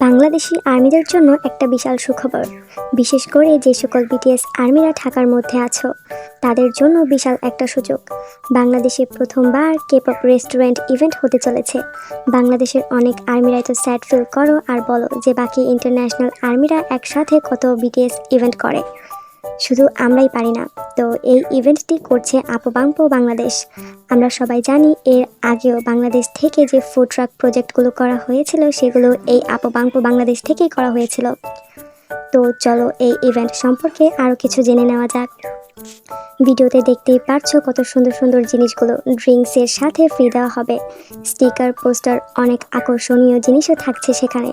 বাংলাদেশি আর্মিদের জন্য একটা বিশাল সুখবর। বিশেষ করে যে সকল বিটিএস আর্মিরা ঢাকার মধ্যে আছো, তাদের জন্য বিশাল একটা সুযোগ। বাংলাদেশে প্রথমবার কেপ অপ রেস্টুরেন্ট ইভেন্ট হতে চলেছে। বাংলাদেশের অনেক আর্মিরাই তো স্যাড ফিল করো আর বলো যে বাকি ইন্টারন্যাশনাল আর্মিরা একসাথে কত বিটিএস ইভেন্ট করে। শুধু আমরাই পারি না। তো এই ইভেন্টটি করছে আপবাংপো বাংলাদেশ। আমরা সবাই জানি এর আগেও বাংলাদেশ থেকে যে ফুড ট্রাক প্রজেক্টগুলো করা হয়েছিল, সেগুলো এই আপবাংপো বাংলাদেশ থেকেই করা হয়েছিল। তো চলো এই ইভেন্ট সম্পর্কে আরও কিছু জেনে নেওয়া যাক। ভিডিওতে দেখতেই পারছ কত সুন্দর সুন্দর জিনিসগুলো ড্রিঙ্কসের সাথে ফ্রি দেওয়া হবে। স্টিকার পোস্টার অনেক আকর্ষণীয় জিনিসও থাকছে সেখানে।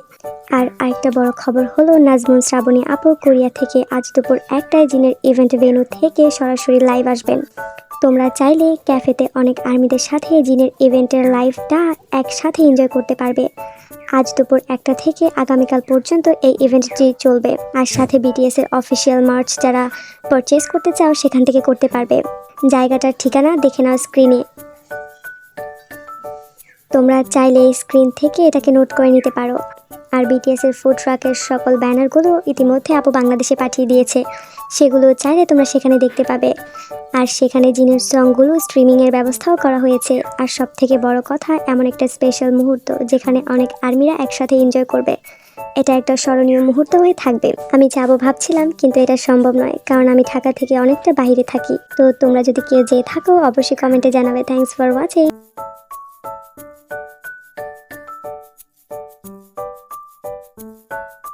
আর আরেকটা বড় খবর হলো নাজমুন শ্রাবণী আপু কোরিয়া থেকে আজ দুপুর একটায় জিনের ইভেন্ট ভেনু থেকে সরাসরি লাইভ আসবেন। তোমরা চাইলে ক্যাফেতে অনেক আর্মিদের সাথে জিনের ইভেন্টের লাইভটা একসাথে এনজয় করতে পারবে। আজ দুপুর একটা থেকে আগামীকাল পর্যন্ত এই ইভেন্টটি চলবে, আর সাথে বিটিএস এর অফিসিয়াল মার্চ যারা পারচেস করতে চাও সেখান থেকে করতে পারবে। জায়গাটার ঠিকানা দেখে নাও স্ক্রিনে তোমরা চাইলে স্ক্রিন থেকে এটাকে নোট করে নিতে পারো। আর বিটিএস এর ফুড ট্রাকের সকল ব্যানারগুলো ইতিমধ্যে আপু বাংলাদেশে পাঠিয়ে দিয়েছে। সেগুলো চাইলে তোমরা সেখানে দেখতে পাবে। আর সেখানে জিনের সংগুলো স্ট্রিমিংয়ের ব্যবস্থাও করা হয়েছে। আর সব থেকে বড় কথা, এমন একটা স্পেশাল মুহূর্ত যেখানে অনেক আর্মিরা একসাথে এনজয় করবে। এটা একটা স্মরণীয় মুহূর্ত হয়ে থাকবে। আমি যাব ভাবছিলাম, কিন্তু এটা সম্ভব নয়, কারণ আমি ঢাকা থেকে অনেকটা বাইরে থাকি। তো তোমরা যদি কেউ যেয়ে থাকো, অবশ্যই কমেন্টে জানাবে। Thanks for watching you.